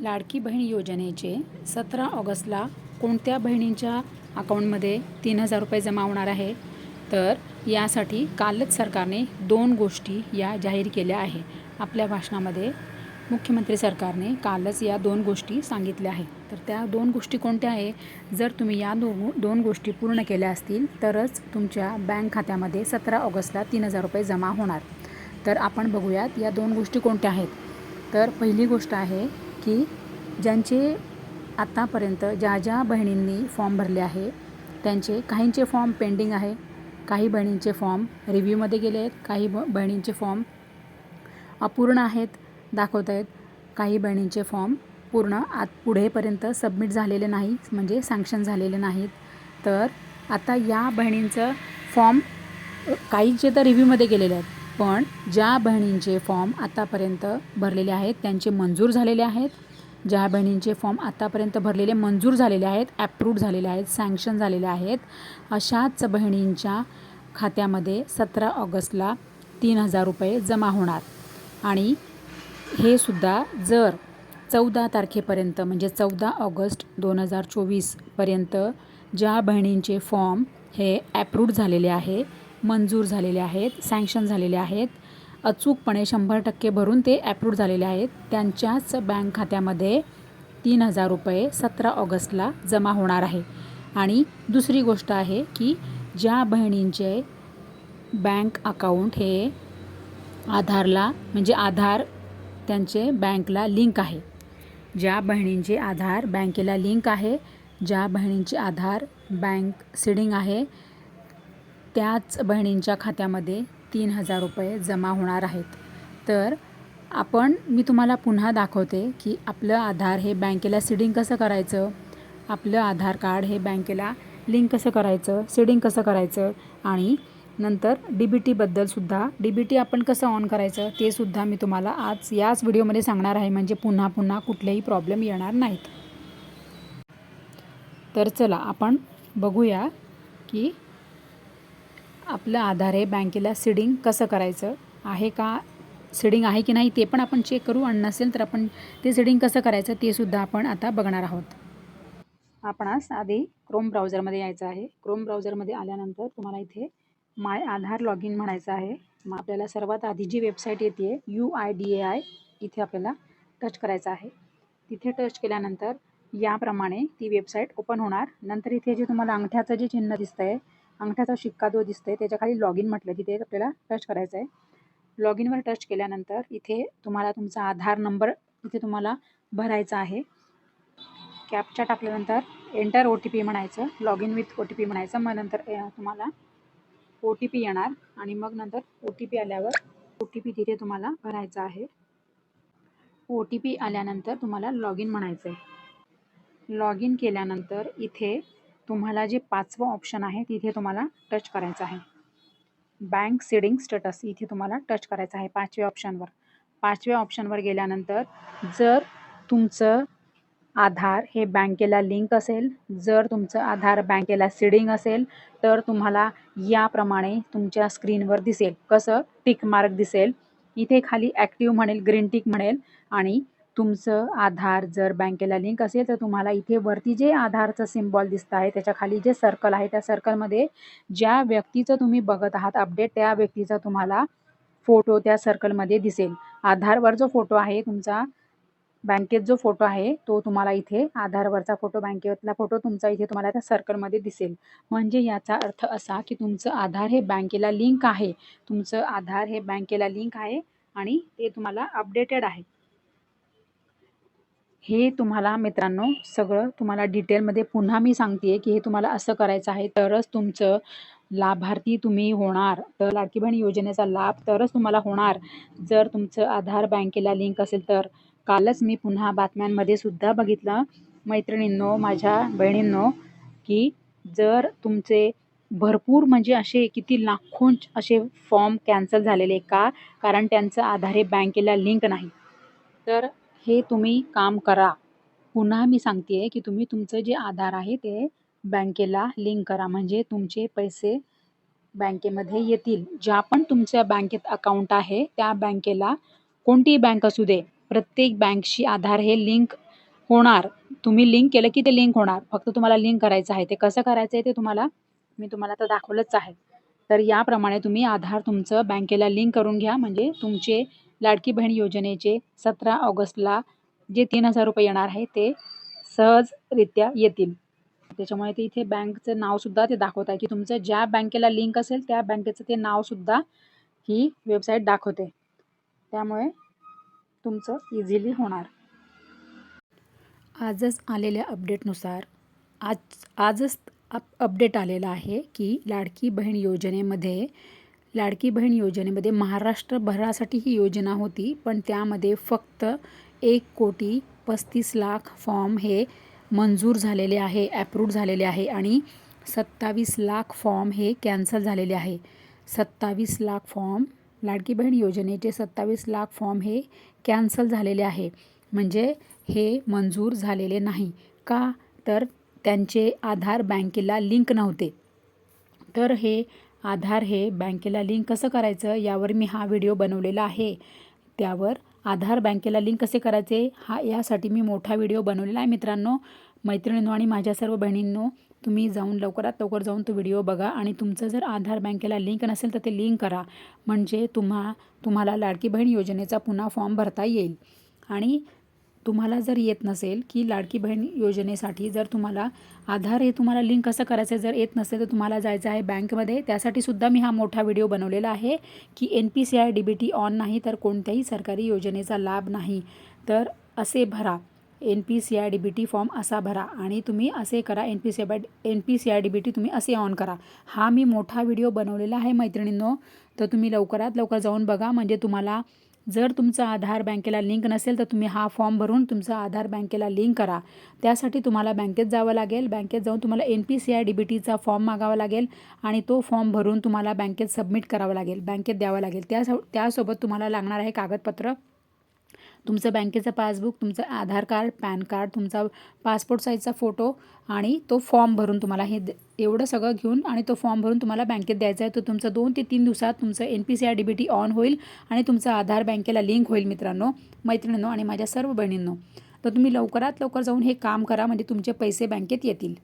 लाडकी बहीण योजनेचे सतरा ऑगस्टला कोणत्या बहिणींच्या अकाउंटमध्ये तीन हजार रुपये जमा होणार आहे? तर यासाठी कालच सरकारने दोन गोष्टी या जाहीर केल्या आहे. आपल्या भाषणामध्ये मुख्यमंत्री सरकारने कालच या दोन गोष्टी सांगितल्या आहेत. तर त्या दोन गोष्टी कोणत्या आहे? जर तुम्ही या दो दोन गोष्टी पूर्ण केल्या असतील तरच तुमच्या बँक खात्यामध्ये सतरा ऑगस्टला तीन हजार रुपये जमा होणार. तर आपण बघूयात या दोन गोष्टी कोणत्या आहेत. तर पहिली गोष्ट आहे की ज्यांचे आत्तापर्यंत ज्या ज्या बहिणींनी फॉर्म भरले आहे त्यांचे काहींचे फॉर्म पेंडिंग आहे काही बहिणींचे फॉर्म रिव्ह्यूमध्ये गेले आहेत काही ब बहिणींचे फॉर्म अपूर्ण आहेत दाखवत आहेत काही बहिणींचे फॉर्म पूर्ण आत पुढेपर्यंत सबमिट झालेले नाही म्हणजे सँक्शन झालेले नाहीत. तर आता या बहिणींचं फॉर्म काहींचे तर रिव्ह्यूमध्ये गेलेले आहेत. पण ज्या बहिणींचे फॉर्म आतापर्यंत भरलेले आहेत त्यांचे मंजूर झालेले आहेत. ज्या बहिणींचे फॉर्म आतापर्यंत भरलेले मंजूर झालेले आहेत ॲप्रूव्ड झालेले आहेत सँक्शन झालेले आहेत अशाच बहिणींच्या खात्यामध्ये सतरा ऑगस्टला तीन हजार रुपये जमा होणार. आणि हे सुद्धा जर चौदा तारखेपर्यंत म्हणजे चौदा ऑगस्ट दोन हजार चोवीसपर्यंत ज्या बहिणींचे फॉर्म हे ॲप्रूव्ड झालेले आहे मंजूर झालेले आहेत सँक्शन झालेले आहेत. अचूकपणे शंभर टक्के भरून ते ॲप्रूव्ह झालेले आहेत. त्यांच्याच बँक खात्यामध्ये तीन हजार रुपये सतरा ऑगस्टला जमा होणार आहे. आणि दुसरी गोष्ट आहे की ज्या बहिणींचे बँक अकाउंट हे आधारला म्हणजे आधार त्यांचे बँकला लिंक आहे. ज्या बहिणींचे आधार बँकेला लिंक आहे ज्या बहिणींचे आधार बँक सिडिंग आहे त्याच बहिणींच्या खात्यामध्ये तीन हजार रुपये जमा होणार आहेत. तर आपण मी तुम्हाला पुन्हा दाखवते की आपलं आधार हे बँकेला सिडिंग कसं करायचं आपलं आधार कार्ड हे बँकेला लिंक कसं करायचं सिडिंग कसं करायचं आणि नंतर डी बी टीबद्दलसुद्धा डी बी टी आपण कसं ऑन करायचं ते सुद्धा मी तुम्हाला आज याच व्हिडिओमध्ये सांगणार आहे. म्हणजे पुन्हा पुन्हा कुठलेही प्रॉब्लेम येणार नाहीत. तर चला आपण बघूया की आपलं आधार आहे बँकेला सिडिंग कसं करायचं? आहे का सिडिंग आहे की नाही ते पण आपण चेक करू. आणि नसेल तर आपण ते सिडिंग कसं करायचं ते सुद्धा आपण आता बघणार आहोत. आपणास आधी क्रोम ब्राउझरमध्ये यायचं आहे. क्रोम ब्राउझरमध्ये आल्यानंतर तुम्हाला इथे माय आधार लॉग इन म्हणायचं आहे. मग आपल्याला सर्वात आधी जी वेबसाईट येते U I D A I इथे आपल्याला टच करायचं आहे. तिथे टच केल्यानंतर याप्रमाणे ती वेबसाईट ओपन होणार. नंतर इथे जे तुम्हाला अंगठ्याचं जे चिन्ह दिसतं आहे अंगठ्याचा शिक्का जो दिसतोय त्याच्याखाली लॉग इन म्हटलं तिथे आपल्याला टच करायचं आहे लॉग इनवर टच केल्यानंतर इथे तुम्हाला तुमचा आधार नंबर इथे तुम्हाला भरायचा आहे. कॅपच्या टाकल्यानंतर एंटर ओ टी पी म्हणायचं log in with O T P म्हणायचं मग नंतर तुम्हाला ओ टी पी येणार आणि मग नंतर ओ टी पी आल्यावर ओ टी पी तिथे तुम्हाला भरायचा आहे. ओ टी पी आल्यानंतर तुम्हाला लॉग इन म्हणायचं आहे लॉग इन केल्यानंतर इथे तुम्हाला जे पाचवं ऑप्शन आहे तिथे तुम्हाला टच करायचं आहे. बँक सीडिंग स्टेटस इथे तुम्हाला टच करायचं आहे पाचव्या ऑप्शनवर पाचव्या ऑप्शनवर गेल्यानंतर जर तुमचं आधार हे बँकेला लिंक असेल जर तुमचं आधार बँकेला सीडिंग असेल तर तुम्हाला याप्रमाणे तुमच्या स्क्रीनवर दिसेल. कसं? टिक मार्क दिसेल. इथे खाली ॲक्टिव्ह म्हणेल ग्रीन टिक म्हणेल आणि तुमचं आधार जर बँकेला लिंक असेल तर तुम्हाला इथे वरती जे आधारचं सिम्बॉल दिसतं आहे त्याच्याखाली जे सर्कल आहे त्या सर्कलमध्ये ज्या व्यक्तीचं तुम्ही बघत आहात अपडेट त्या व्यक्तीचा तुम्हाला फोटो त्या सर्कलमध्ये दिसेल. आधारवर जो फोटो आहे तुमचा बँकेत जो फोटो आहे तो तुम्हाला इथे आधारवरचा फोटो बँकेतला फोटो तुमचा इथे तुम्हाला त्या सर्कलमध्ये दिसेल. म्हणजे याचा अर्थ असा की तुमचं आधार हे बँकेला लिंक आहे. तुमचं आधार हे बँकेला लिंक आहे आणि ते तुम्हाला अपडेटेड आहे. हे तुम्हाला मित्रांनो सगळं तुम्हाला डिटेलमध्ये पुन्हा मी सांगते की हे तुम्हाला असं करायचं आहे तरच तुमचं लाभार्थी तुम्ही होणार. तर लाडकी बहीण योजनेचा लाभ तरच तुम्हाला होणार. जर तुमचं आधार बँकेला लिंक असेल तर कालच मी पुन्हा बातम्यांमध्ये सुद्धा बघितलं. मैत्रिणींनो माझ्या बहिणींनो की जर तुमचे भरपूर म्हणजे असे किती लाखोंच असे फॉर्म कॅन्सल झालेले का? कारण त्यांचं आधार हे बँकेला लिंक नाही. तर हे तुम्ही काम करा. पुन्हा मी सांगते की तुम्ही तुमचं जे आधार आहे ते बँकेला लिंक करा. म्हणजे तुमचे पैसे बँकेमध्ये येतील. ज्या पण तुमच्या बँकेत अकाउंट आहे त्या बँकेला कोणतीही बँक असू दे प्रत्येक बँकशी आधार हे लिंक होणार. तुम्ही लिंक केलं की ते लिंक होणार. फक्त तुम्हाला लिंक करायचं आहे. ते कसं करायचं आहे ते तुम्हाला मी तुम्हाला आता दाखवलंच आहे. तर याप्रमाणे तुम्ही आधार तुमचं बँकेला लिंक करून घ्या. म्हणजे तुमचे लाडकी बहीण योजनेचे सतरा ऑगस्टला जे तीन हजार रुपये येणार आहे ते सहजरित्या येतील. त्याच्यामुळे ते इथे बँकचं नावसुद्धा ते दाखवत आहे की तुमचं ज्या बँकेला लिंक असेल त्या बँकेचं ते नावसुद्धा ही वेबसाईट दाखवते. त्यामुळे तुमचं इझिली होणार. आजच आलेल्या अपडेटनुसार आज आजच अप अपडेट आलेला आहे की लाडकी बहीण योजनेमध्ये लाडकी बहीण योजनेमध्ये महाराष्ट्रभरासाठी ही योजना होती पण त्यामध्ये फक्त एक कोटी पस्तीस लाख फॉर्म हे मंजूर झालेले आहे ॲप्रूव्ड झालेले आहे आणि सत्तावीस लाख फॉर्म हे कॅन्सल झालेले आहे. सत्तावीस लाख फॉर्म लाडकी बहीण योजनेचे सत्तावीस लाख फॉर्म हे कॅन्सल झालेले आहे. म्हणजे हे मंजूर झालेले नाही. का? तर त्यांचे आधार बँकेला लिंक नव्हते. तर हे आधार हे बँकेला लिंक कसं करायचं यावर मी हा व्हिडिओ बनवलेला आहे. त्यावर आधार बँकेला लिंक कसे करायचे हा यासाठी मी मोठा व्हिडिओ बनवलेला आहे मित्रांनो. मैत्रिणींनो आणि माझ्या सर्व बहिणींनो तुम्ही जाऊन लवकरात लवकर जाऊन तो व्हिडिओ बघा आणि तुमचं जर आधार बँकेला लिंक नसेल तर ते लिंक करा. म्हणजे तुम्हा तुम्हाला लाडकी बहीण योजनेचा पुन्हा फॉर्म भरता येईल. आणि तुम्हाला जर येत नसेल की लाडकी बहीण योजनेसाठी जर तुम्हाला आधार हे तुम्हाला लिंक कसं करायचं जर येत नसेल तर तुम्हाला जायचं आहे बँकमध्ये. त्यासाठी सुद्धा मी हा मोठा व्हिडिओ बनवलेला आहे की N P C I D B T on नाही तर कोणत्याही सरकारी योजनेचा लाभ नाही. तर असे भरा. N P C I D B T form असा भरा आणि तुम्ही असे करा. N P C I N P C I D B T तुम्ही असे ऑन करा. हा मी मोठा व्हिडिओ बनवलेला आहे मैत्रिणींनो. तर तुम्ही लवकरात लवकर जाऊन बघा. म्हणजे तुम्हाला जर तुमचा आधार बँकेला लिंक नसेल तर तुम्ही हा फॉर्म भरून तुमचा आधार बँकेला लिंक करा. त्यासाठी तुम्हाला बँकेत जावं लागेल. बँकेत जाऊन तुम्हाला N P C I D B टीचा फॉर्म मागावा लागेल आणि तो फॉर्म भरून तुम्हाला बँकेत सबमिट करावा लागेल. बँकेत द्यावा लागेल. त्या त्यासोबत तुम्हाला लागणार आहे कागदपत्र. तुमचं बँकेचं पासबुक तुमचं आधार कार्ड पॅन कार्ड तुमचा पासपोर्ट साईजचा फोटो आणि तो फॉर्म भरून तुम्हाला हे एवढं सगळं घेऊन आणि तो फॉर्म भरून तुम्हाला बँकेत द्यायचा आहे. तो तुमचं दोन ते तीन दिवसात तुमचं N P C I D B T on होईल आणि तुमचं आधार बँकेला लिंक होईल मित्रांनो मैत्रिणींनो आणि माझ्या सर्व बहिणींनो. तर तुम्ही लवकरात लवकर जाऊन हे काम करा म्हणजे तुमचे पैसे बँकेत येतील.